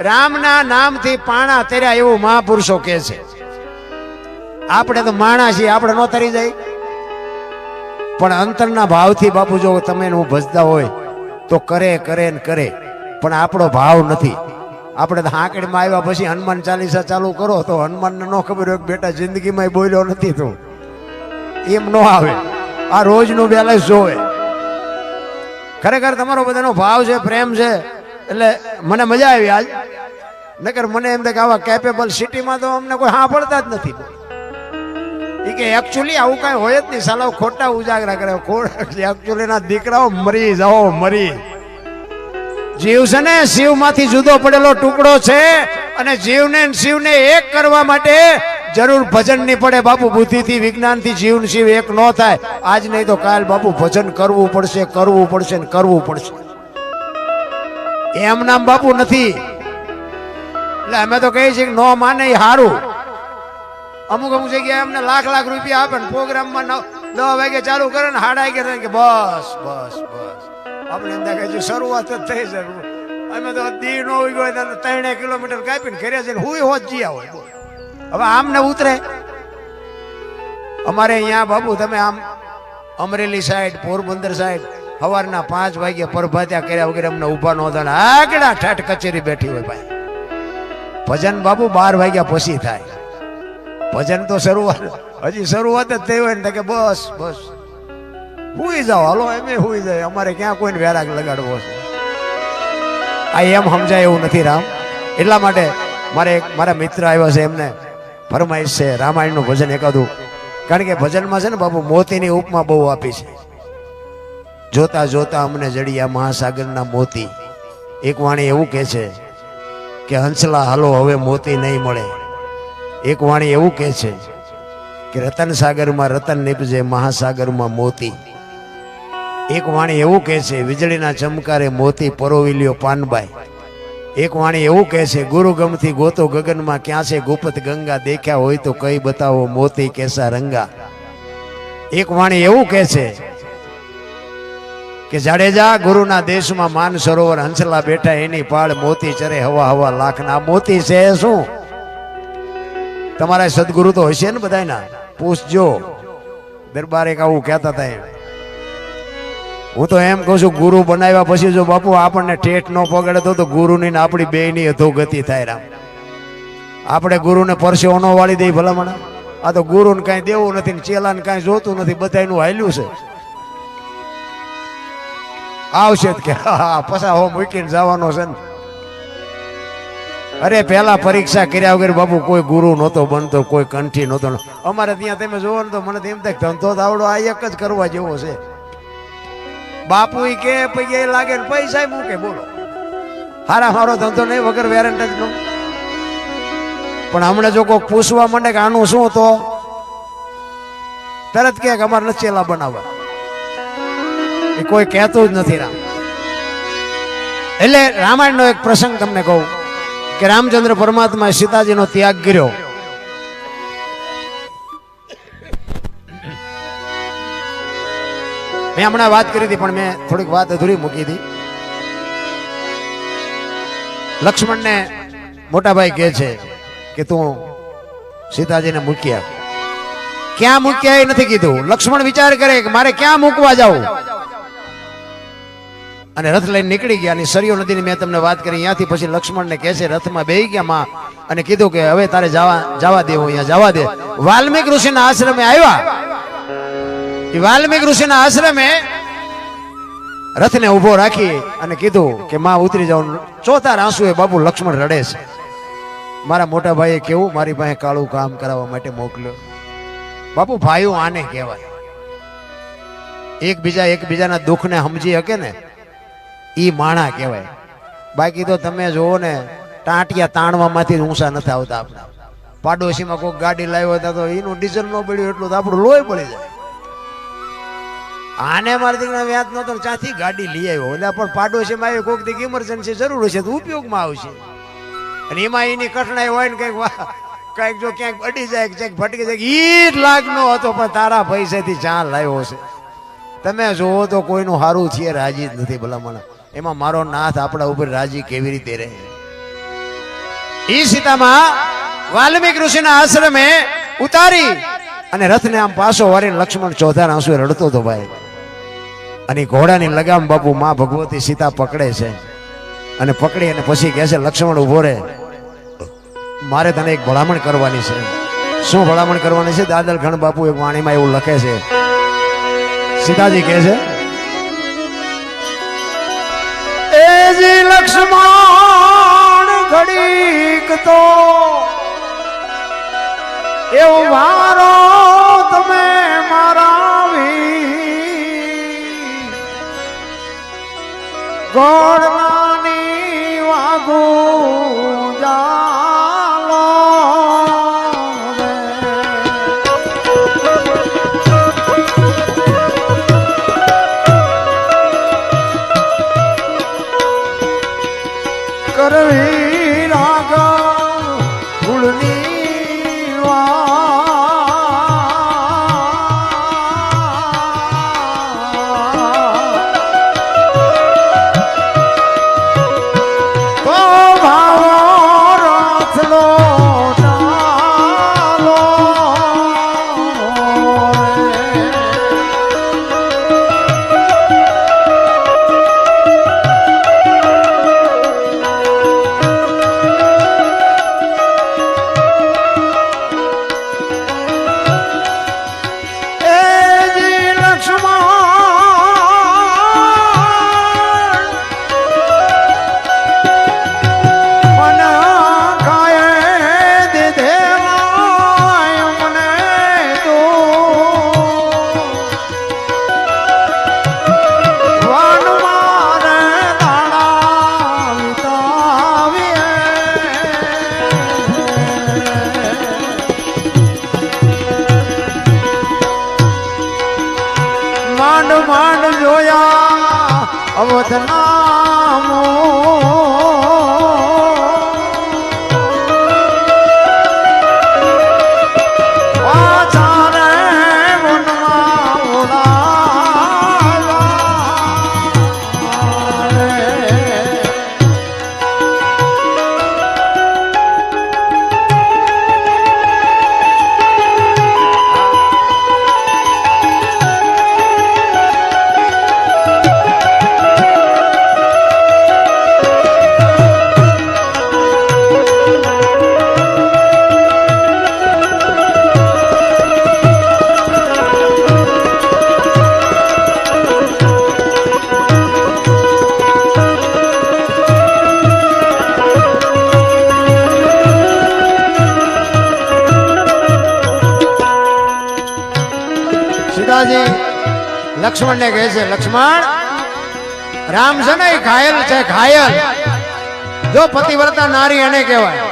રામના નામથી પાણા તર્યા એવું મહાપુરુષો કહે છે. આપણે તો માણા છીએ, આપણે ન તરી જાય. પણ અંતરના ભાવથી બાપુ જો તમે હું ભજતા હોય, તો કરે કરે ને કરે. પણ આપણો ભાવ નથી. આપણે તો હાંકડીમાં આવ્યા પછી હનુમાન ચાલીસા ચાલુ કરો તો હનુમાનને ન ખબર હોય બેટા જિંદગીમાં બોલ્યો નથી તું. એમ ન આવે. આ રોજનું બેલેન્સ જોવે. ખરેખર તમારો બધાનો ભાવ છે, પ્રેમ છે. એટલે મને મજા આવી આજ. નકર મને એમ કે આવા કેપેબલ સિટીમાં તો અમને કોઈ સાંભળતા જ નથી. એ કે એકચ્યુઅલી આવું કાંઈ હોય જ નહીં. સાલા ખોટા ઉજાગરા કરે. એકચ્યુઅલી ના દીકરાઓ મરી જાઓ, મરી. જીવ છે ને શિવમાંથી જુદો પડેલો ટુકડો છે અને જીવને શિવને એક કરવા માટે જરૂર ભજન નહીં પડે. બાપુ, બુદ્ધિથી, વિજ્ઞાનથી જીવ ને શિવ એક ન થાય. આજ નહીં તો કાલ બાપુ ભજન કરવું પડશે કરવું પડશે ને કરવું પડશે. એમ નામ બાપુ નથી. એટલે અમે તો કહીએ છીએ કે નો માને એ હારું. અમુક અમુક જગ્યાએ અમને લાખ લાખ રૂપિયા આપે ને પ્રોગ્રામમાં નવ દસ વાગે ચાલુ કરે ને હાડા વાગે કે બસ બસ બસ. આપણે એમ થાય કે શરૂઆત જ થઈ છે. અમે તો દી નો તો ત્રણે કિલોમીટર કાપીને ઘરે જઈને હું હોત જીયા હોય. હવે આમ ને ઉતરે. અમારે અહીંયા બાબુ તમે આમ અમરેલી સાઈડ, પોરબંદર સાઈડ સવારના પાંચ વાગે પરભાત્યા કર્યા વગેરે અમને ઊભા નો થાય આગળ ઠાઠ કચેરી બેઠી હોય ભાઈ. ભજન બાબુ બાર વાગ્યા પછી થાય. ભજન તો શરૂઆત, હજી શરૂઆત જ થઈ હોય ને કે બસ બસ. હુઈ જાઓ. હાલો, એમે હુઈ જાય. અમારે ક્યાં કોઈને વેરાગ લગાડવો છે? આ એમ સમજાય એવું નથી રામ. એટલા માટે મારે એક, મારા મિત્ર આવ્યા છે એમને ફરમાઈશ છે રામાયણનું ભજન એકાદું. કારણ કે ભજનમાં છે ને બાપુ મોતીની ઉપમા બહુ આપી છે. જોતા જોતા અમને જડિયા મહાસાગરના મોતી. એક વાણી એવું કહે છે કે હંસલા હાલો હવે મોતી નહીં મળે. એક વાણી એવું કહે છે કે રતન સાગરમાં રતન નીપજે, મહાસાગરમાં મોતી. એક વાણી એવું કહે છે, વીજળીના ચમકારે મોતી પરોવી લ્યો પાનબાઈ. એક વાણી એવું કહે છે ગુરુ ગમથી ગોતો ગગનમાં ક્યાં છે ગુપ્ત ગંગા દેખ્યા હોય તો કઈ બતાવો મોતી કેસા રંગા. એક વાણી એવું કહે છે કે જાડેજા ગુરુના દેશમાં માન સરોવર હંસલા બેઠા એની પાળ મોતી ચરે હવા હવા લાખના. મોતી છે શું? તમારા સદગુરુ તો હશે ને બધાયના? પૂછજો. દરબાર એક આવું કહેતા હતા હું તો એમ કહું છું, ગુરુ બનાવ્યા પછી જો બાપુ આપણને ઠેઠ ન પગડે તો ગુરુની ને આપણી બે ની અધોગતિ થાય રામ. આપણે ગુરુને પરસેવો ન વાળી દઈ ભલામણ. આ તો ગુરુને કાંઈ દેવું નથી ને ચેલાને કાંઈ જોતું નથી બધાનું હાલ્યું છે. આવશે કે પસા હો મૂકીને જવાનો છે ને. અરે પેલા પરીક્ષા કર્યા વગર બાપુ કોઈ ગુરુ નહોતો બનતો, કોઈ કંઠી નહોતો. અમારે ત્યાં તમે જોવો ને તો મને એમ થાય ધંધો આવડો આ એક જ કરવા જેવો છે. બાપુ ઈ કે એ લાગે ને પૈસા મૂકે. બોલો. હારા મારો ધંધો નહીં વગર વેરંટ જ નો. પણ હમણાં જો કોઈ પૂછવા માંડે કે આનું શું તો? તરત કે અમારે નથી ચેલા બનાવવા. એ કોઈ કહેતું જ નથી રામ. એટલે રામાયણનો એક પ્રસંગ તમને કહું કે રામચંદ્ર પરમાત્માએ સીતાજીનો ત્યાગ કર્યો. મેં હમણાં વાત કરી હતી, પણ મેં થોડીક વાત અધૂરી મૂકી હતી. લક્ષ્મણને મોટાભાઈ કહે છે કે તું સીતાજીને મૂક્યા ક્યાં મૂક્યા એ નથી કીધું. લક્ષ્મણ વિચાર કરે કે મારે ક્યાં મૂકવા જાવું અને રથ લઈને નીકળી ગયા અને સરયુ નદીની મેં તમને વાત કરી, ત્યાંથી પછી લક્ષ્મણને કહે છે, રથમાં બેહી ગયા માં અને કીધું કે હવે તારે જવા જવા દેવું, અહીંયા જવા દે. વાલ્મીક ઋષિના આશ્રમે આવ્યા. વાલ્મીક ઋષિના આશ્રમે રથને ઊભો રાખી અને કીધું કે માં ઉતરી જાઉં. ચોથા એ બાપુ લક્ષ્મણ રડે છે. મારા મોટા ભાઈએ કેવું? મારી પાસે કાળું કામ કરાવવા માટે મોકલ્યો. બાપુ, ભાઈઓ આને કહેવાય. એકબીજા એકબીજાના દુઃખને સમજી શકે ને ઈ માણા કહેવાય. બાકી તો તમે જુઓ ને, ટાંટિયા તાણવામાંથી ઊંચા નથી આવતા આપણે. પાડોશીમાં કોઈક ગાડી લાવ્યો હતા તો એનું ડીઝલ ન પડ્યું એટલું તો આપણું લોહી પડી જાય. આને મારા દીકરા વ્યાજ ન તો ત્યાંથી ગાડી લઈ આવ્યો. એટલે પણ પાડોશીમાં આવી કોઈક દીક ઇમરજન્સી જરૂર હશે તો ઉપયોગમાં આવશે. અને એમાં એની કઠણાઈ હોય ને કંઈક કંઈક જો ક્યાંક અડી જાય, ક્યાંક ભટકી જાય, ઈ જ લાગનો હતો, પણ તારા પૈસેથી ચા લાવ્યો છે તમે જોવો તો કોઈનું સારું છે રાજી જ નથી ભલામણ. એમાં મારો નાથ આપણા ઉપર રાજી કેવી રીતે રહે? ઈ સીતામાં વાલ્મીક ઋષિના આશ્રમે ઉતારી અને રથને આમ પાછો વારીને લક્ષ્મણ ચોધાર આંસુ રડતો હતો ભાઈ. અને ઘોડાની લગામ બાપુ માં ભગવતી સીતા પકડે છે. અને પકડી અને પછી કહે છે, લક્ષ્મણ ઊભો રહે. મારે તને એક ભલામણ કરવાની છે. શું ભલામણ કરવાની છે? દાદલ ઘણ બાપુ એક વાણીમાં એવું લખે છે. સીતાજી કહે છે એજી લક્ષ્મણ ઘડીક તો. એવો વારો તમે મારા ગોળનાની વાગુ સીતાજી લક્ષ્મણને કહે છે, લક્ષ્મણ, રામ છે ને એ ઘાયલ છે, ઘાયલ. જો પતિવ્રતા નારી એને કહેવાય.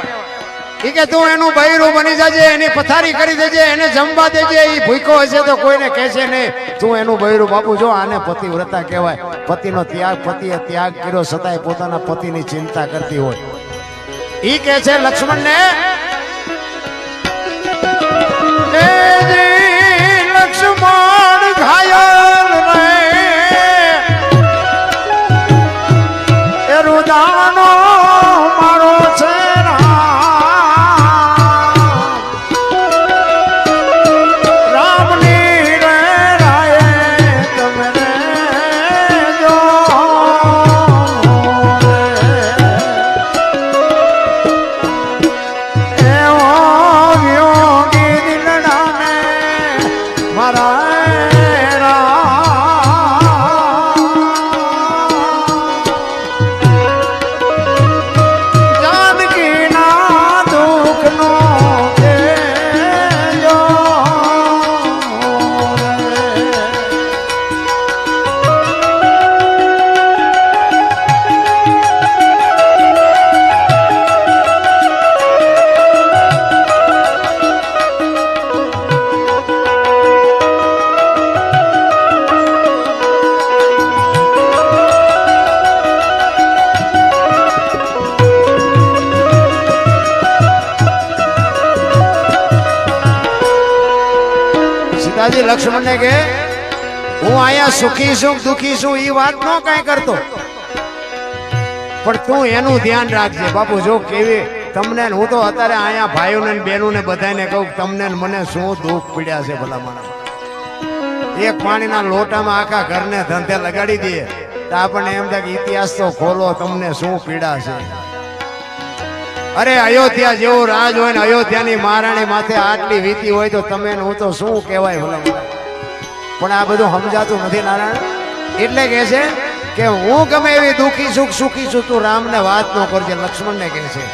ઈ કે તું એનું બૈરું બની જજે, એની પથારી કરી દેજે, એને જમવા દેજે. એ ભૂખો હશે તો કોઈને કહેશે નહીં તું એનું બૈરું બાપુ જો, આને પતિવ્રતા કહેવાય. પતિનો ત્યાગ, પતિએ ત્યાગ કર્યો છતાંય પોતાના પતિની ચિંતા કરતી હોય. ઈ કે છે, લક્ષ્મણને લક્ષ્મણને કે, હું અહીંયા સુખી છું, દુખી છું એ વાત નો કઈ કરતો. પણ તું એનું ધ્યાન રાખજે, બાપુ, જો કેવી, તમને હું તો અત્યારે અહીંયા ભાઈઓને બહેનોને બધાને કહું તમને મને શું દુઃખ પીડ્યા છે ભલા મારા એક પાણીના લોટામાં આખા ઘરને ધંધે લગાડી દઈએ, તો આપણને એમ થાય કે ઇતિહાસ તો ખોલો, તમને શું પીડા છે. અરે અયોધ્યા જેવો રાજ હોય ને, અયોધ્યાની મહારાણી માથે આટલી વીતી હોય તો તમે હું તો શું કહેવાય ભલા પણ આ બધું સમજાતું નથી નારાયણ. એટલે કહે છે કે હું ગમે એવી દુઃખી સુખ, સુખી છું, તું રામને વાત ન કરજે લક્ષ્મણને કહે છે.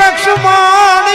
લક્ષ્મણ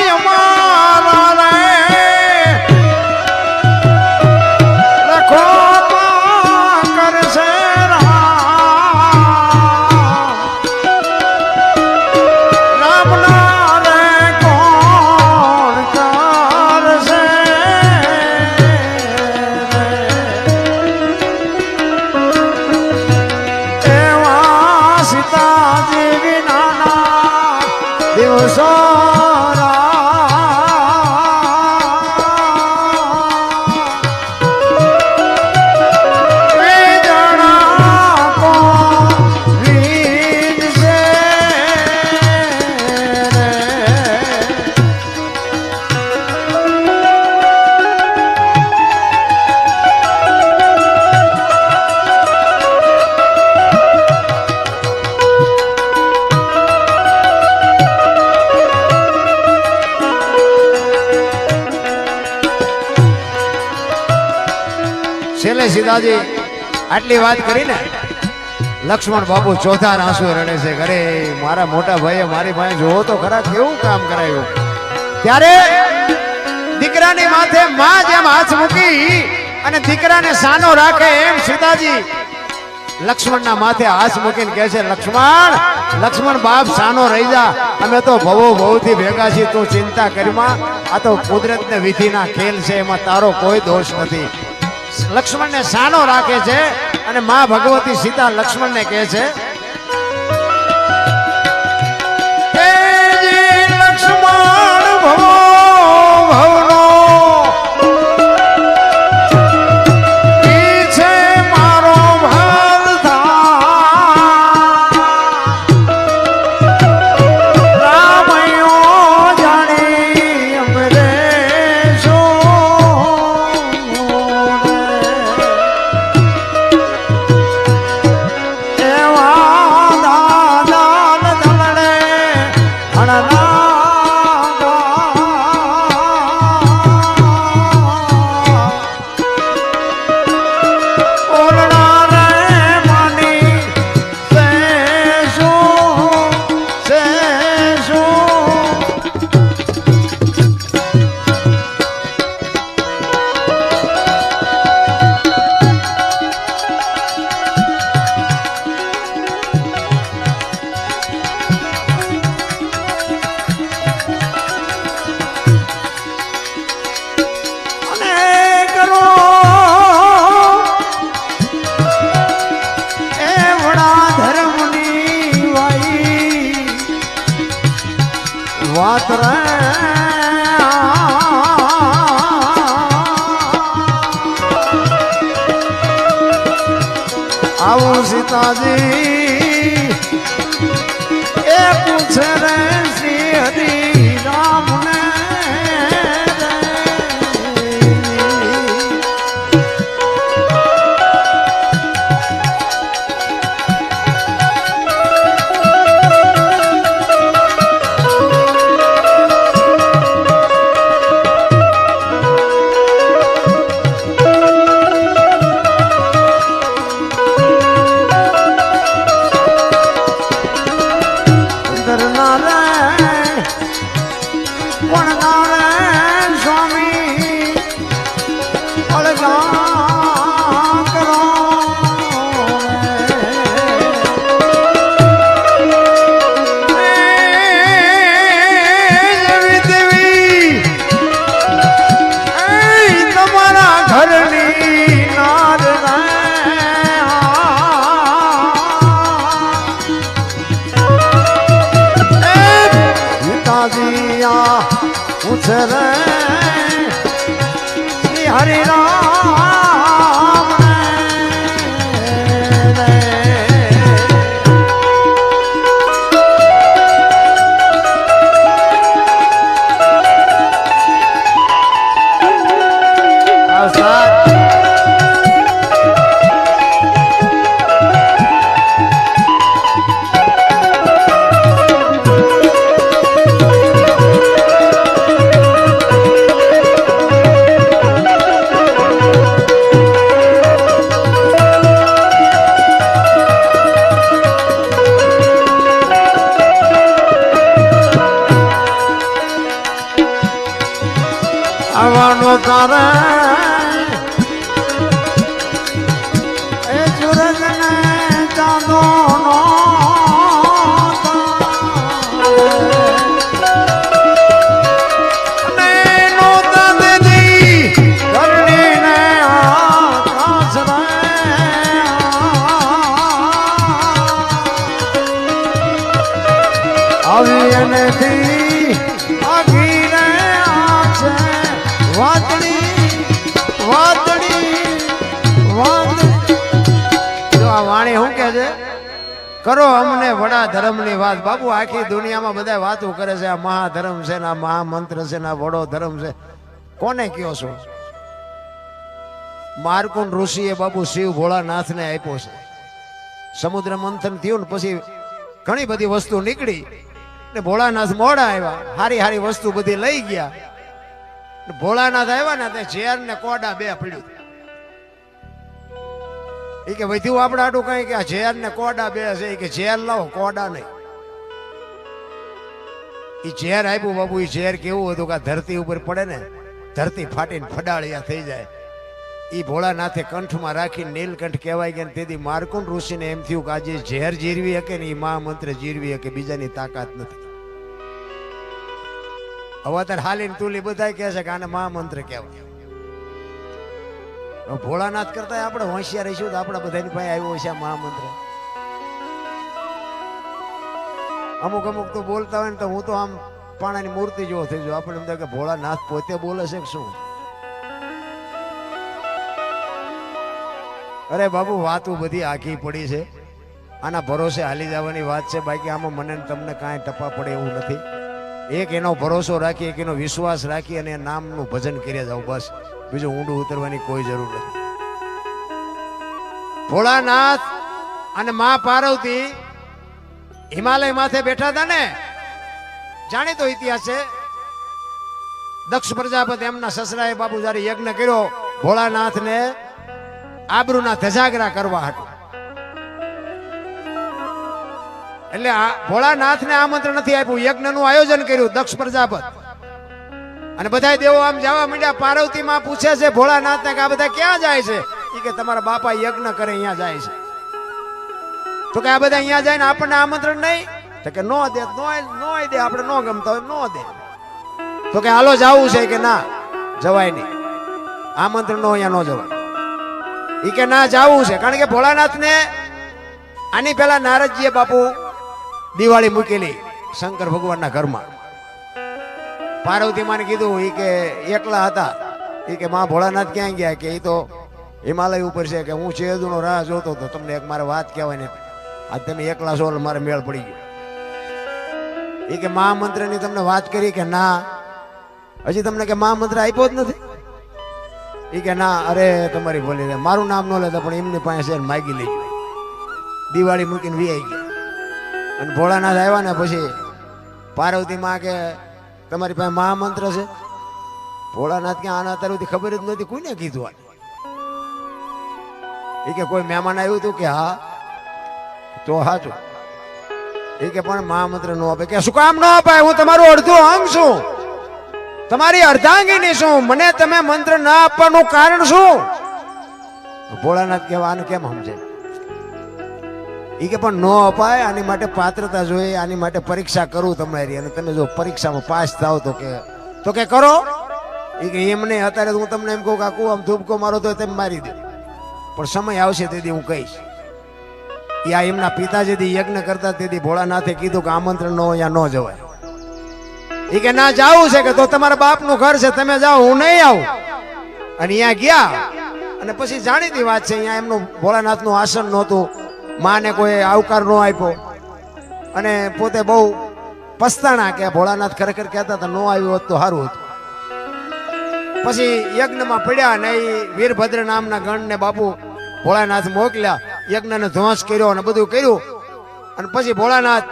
સીતાજી, આટલી વાત કરીને લક્ષ્મણ બાબુ ચોથા આંસુ રડે છે. ઘરે મારા મોટા ભાઈએ મારી પાસે જોવો તો ખરા કેવું કામ કરાયું. ત્યારે દીકરાની માથે માં જેમ હાથ મૂકી અને દીકરાને સાનો રાખે એમ સીતાજી લક્ષ્મણના માથે હાથ મૂકીને કહે છે, લક્ષ્મણ લક્ષ્મણ બાપ સાનો રહી જા. અમે તો ભવો ભવથી ભેગા છીએ. તું ચિંતા કરીમાં આ તો કુદરતને વિધિના ખેલ છે. એમાં તારો કોઈ દોષ નથી. લક્ષ્મણને સાનો રાખે છે અને મા ભગવતી સીતા લક્ષ્મણને કહે છે લક્ષ્મણ ભવો આવું સીતાજી પૂછે રે કરો અમને વડા ધર્મની વાત. બાપુ, આખી દુનિયામાં બધા વાતો કરે છે, આ મહાધર્મ છે ને આ મહામંત્ર છે ને આ વડો ધર્મ છે. કોને કયો છો? મારકુંડ ઋષિએ બાપુ શિવ ભોળાનાથને આપ્યો છે. સમુદ્ર મંથન થયું ને પછી ઘણી બધી વસ્તુ નીકળી ને ભોળાનાથ મોડા આવ્યા. હારી હારી વસ્તુ બધી લઈ ગયા. ભોળાનાથ આવ્યા ને તે ઝેર ને કોડા બે પડ્યું એ કે વધ્યું આપણે આટું કઈ કે આ ઝેર ને કોડા બે છે કે ઝેર લાવો, કોડા નહીં. એ ઝેર આપ્યું બાબુ એ ઝેર કેવું હતું કે ધરતી ઉપર પડે ને, ધરતી ફાટીને ફડાળિયા થઈ જાય. એ ભોળાનાથે કંઠમાં રાખી નીલકંઠ કહેવાય ગયા તેથી માર્કુન ઋષિને એમ થયું કે આજે ઝેર જીરવી શકે ને એ મહામંત્ર જીરવી શકે, બીજાની તાકાત નથી. હવે અત્યારે હાલીને તુલી બધા કહે છે કે આને મહામંત્ર કહેવાય. હવે ભોળાનાથ કરતા આપણે હોશિયાર રહીશું તો આપણા બધાની પાસે આવ્યો આ મહામંત્ર. અમુક અમુક તો બોલતા હોય ને તો હું તો આમ પાણાની મૂર્તિ જેવો થઈ જાઉં. આપણે એમ થાય કે ભોળાનાથ પોતે બોલે છે કે શું? અરે બાબુ, વાતું બધી આખી પડી છે. આના ભરોસે હાલી જવાની વાત છે. બાકી આમાં મને તમને કાંઈ ટપા પડે એવું નથી. એક એનો ભરોસો રાખી, એક એનો વિશ્વાસ રાખી અને નામનું ભજન કર્યા જાવ બસ. બીજું ઊંડું ઉતરવાની કોઈ જરૂર નથી. ભોળાનાથ અને મા પાર્વતી હિમાલય માથે બેઠા હતા ને? જાણીતો ઇતિહાસ છે. દક્ષ પ્રજાપતિ એમના સસરાએ બાપુ જયારે યજ્ઞ કર્યો. ભોળાનાથને આબરૂના ધજાગરા કરવા હતું. એટલે આ ભોળાનાથને આમંત્રણ નથી આપ્યું. યજ્ઞનું આયોજન કર્યું દક્ષ પ્રજાપત. અને બધા દેવો આમ જવા માંડ્યા. પાર્વતી માં પૂછે છે, ભોળાનાથને કે આ બધા ક્યાં જાય છે? ઈ કે, તમારા બાપા યજ્ઞ કરે, અહીંયા જાય છે. તો કે, આ બધા અહીંયા જાય ને આપણને આમંત્રણ નહીં? તો કે, નો દે, નો નો દે, આપણે નો ગમતા હોય, નો દે. તો કે, હાલો, જાવું છે. કે, ના, જવાય નહીં. આમંત્રણ નો અહીંયા નો જવાય. ઈ કે, ના, જાવું છે. કારણ કે ભોળાનાથને આની પહેલા નારદજીએ બાપુ દિવાળી મૂકેલી શંકર ભગવાનના ઘરમાં. પાર્વતી માને કીધું એ કે એકલા હતા. એ કે માં ભોળાનાથ ક્યાં ગયા? કે એ તો હિમાલય ઉપર છે, કે હું ચેદુનો રાહ જોતો હતો. તમને એક મારે વાત કહેવાય ને આજ તમે એકલા છો મારે મેળ પડી ગયો. ઈ કે મહામંત્રની તમને વાત કરી કે ના, હજી તમને કે મહામંત્ર આપ્યો જ નથી? ઈ કે ના, અરે તમારી ભોલી, મારું નામ ન લેતા, પણ એમની પાસે માગી લેજો. દિવાળી મૂકીને વી આવી ગયા અને ભોળાનાથ આવ્યા ને પછી પાર્વતી માં કે તમારી પાસે મહામંત્ર છે? ભોળાનાથ કે આના તરફથી ખબર જ નથી કોઈને કીધું આ એ કે કોઈ મહેમાન આવ્યું હતું કે હા? તો હાચું. એ કે પણ મહામંત્ર નો આપે. કે શું કામ ન અપાય? હું તમારું અડધું અંગ છું. તમારી અર્ધાંગીની શું મને તમે મંત્ર ના આપવાનું કારણ શું? ભોળાનાથ કહેવા, આને કેમ સમજે એ કે પણ ન અપાય, આની માટે પાત્રતા જોઈએ, આની માટે પરીક્ષા કરું તમારી અને તમે જો પરીક્ષામાં પાસ થાવ તો કે તો કે કરો. એ કે એમને અત્યારે હું તમને એમ કહું કાકુ આમ ધૂપકો મારો તો તેમ મારી દે. પણ સમય આવશે તેથી હું કહીશ. એ આ એમના પિતા યજ્ઞ કરતા તેથી ભોળાનાથે કીધું કે આમંત્રણ ન હોય ન જવાય. એ કે ના, જાવું છે કે તો તમારા બાપનું ઘર છે, તમે જાઓ, હું નહીં આવું. અને અહીંયા ગયા. અને પછી જાણીતી વાત છે અહીંયા એમનું ભોળાનાથનું આસન નહોતું. માને કોઈ આવકાર ન આપ્યો. અને પોતે બહુ પસ્તાણા કે ભોળાનાથ ખરેખર કહેતા હતા, ન આવ્યું હોત તો સારું હતું. પછી યજ્ઞમાં પડ્યા ને એ વીરભદ્ર નામના ગણને બાપુ ભોળાનાથ મોકલ્યા. યજ્ઞને ધ્વંસ કર્યો અને બધું કર્યું. અને પછી ભોળાનાથ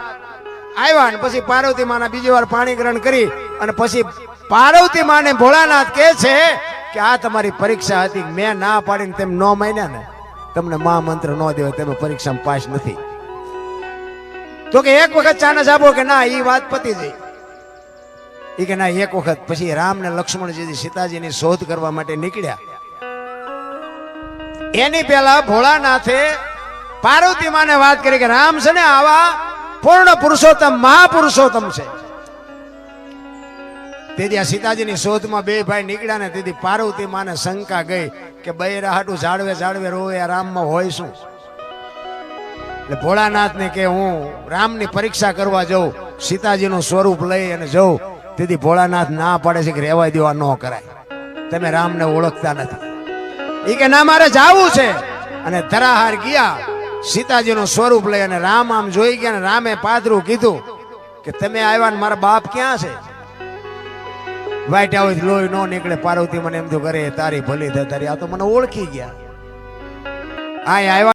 આવ્યા અને પછી પાર્વતી માના બીજી વાર પાણી ગ્રહણ કરી. અને પછી પાર્વતી માને ભોળાનાથ કહે છે કે, આ તમારી પરીક્ષા હતી, મેં ના પાડીને તેમ ન માન્યા ને. તમને મહામંત્ર ન દેવાય, તમે પરીક્ષામાં પાસ નથી. તો કે એક વખત ચાનસ આપો કે ના એ વાત પતી એ કે ના, એક વખત. પછી રામ ને લક્ષ્મણજી સીતાજીની શોધ કરવા માટે નીકળ્યા. એની પહેલા ભોળાનાથે પાર્વતી માને વાત કરી કે રામ છે ને આવા પૂર્ણ પુરુષોત્તમ, મહાપુરુષોત્તમ છે. તેથી આ સીતાજીની શોધમાં બે ભાઈ નીકળ્યા ને તેથી પાર્વતી માને શંકા ગઈ કે બૈરા હાટું જાળવે જાળવે રોવે આ રામમાં હોય શું? એટલે ભોળાનાથ ને કે હું રામની પરીક્ષા કરવા જઉં, સીતાજીનું સ્વરૂપ લઈ અને જઉં, તેથી ભોળાનાથ ના પાડે છે કે રહેવા દેવા ન કરાય. તમે રામને ઓળખતા નથી. એ કે ના, મારે જાવું છે. અને ધરાહાર ગયા, સીતાજીનું સ્વરૂપ લઈ અને રામ આમ જોઈ ગયા અને રામે પાદરું કીધું કે તમે આવ્યા ને મારા બાપ ક્યાં છે? વાઈટ હાઉસ લોહી નો નીકળે, પાર્વતી મને એમ તો કરે, તારી ભલી થાય, તારી આ તો મને ઓળખી ગયા. આ આવ્યા